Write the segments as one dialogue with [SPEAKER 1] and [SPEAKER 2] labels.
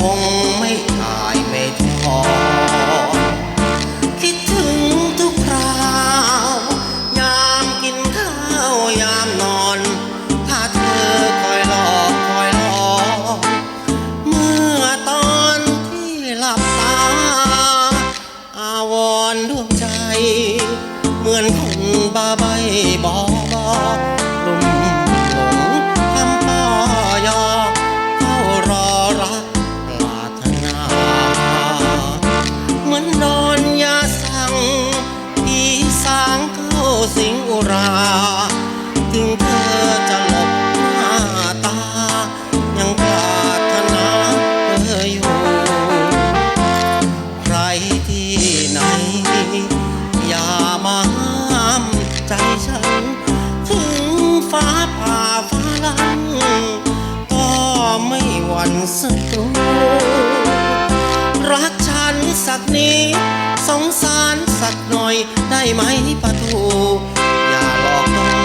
[SPEAKER 1] คงไม่ขายไม่ทอดคิดถึงทุกคราวยามกินข้าวยามนอน ถ้าเธอคอยหลอกคอยหลอกเมื่อตอนที่หลับตา อาวรดวงใจ เหมือนคนบ้าใบบอบอ วั่นศัตรูรักฉันสักนิดสงสารสักหน่อยได้ไหมประทูอย่าหลอกต้อง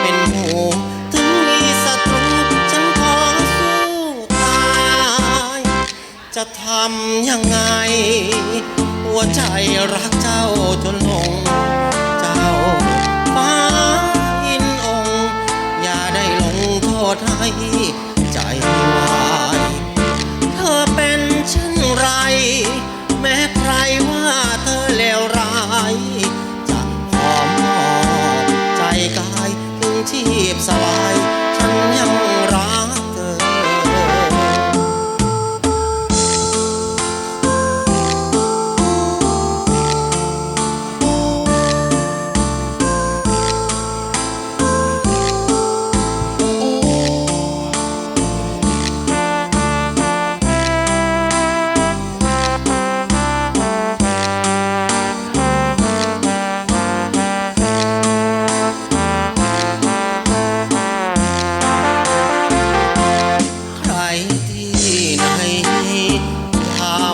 [SPEAKER 1] เป็นหูถึงมีศัตรูฉันขอสู้ตายจะทำยังไง หัวใจรักเจ้าจนหลง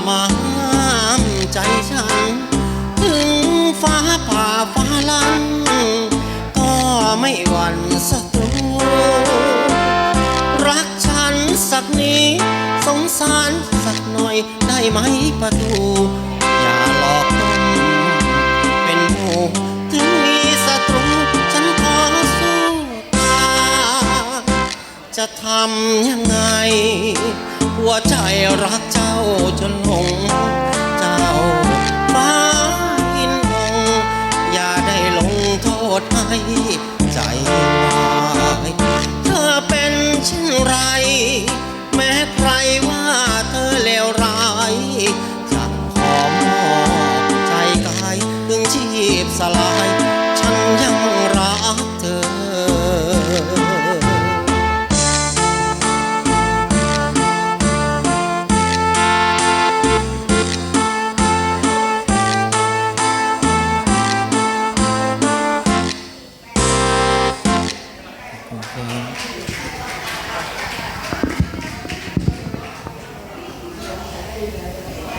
[SPEAKER 1] มาห้ามใจฉัน ถึงฟ้าผ่าฟ้าลัน ก็ไม่หวั่นศัตรูรักฉันสักนิดสงสารสักหน่อยได้ไหมประทูอย่าหลอกต้มเป็นหูถึงมีศัตรูฉันขอสู้ตา จะทำยังไงหัวใจรักเจ้าจน จะขอมอบใจกายถึงชีพสลาย ฉันยังรักเธอ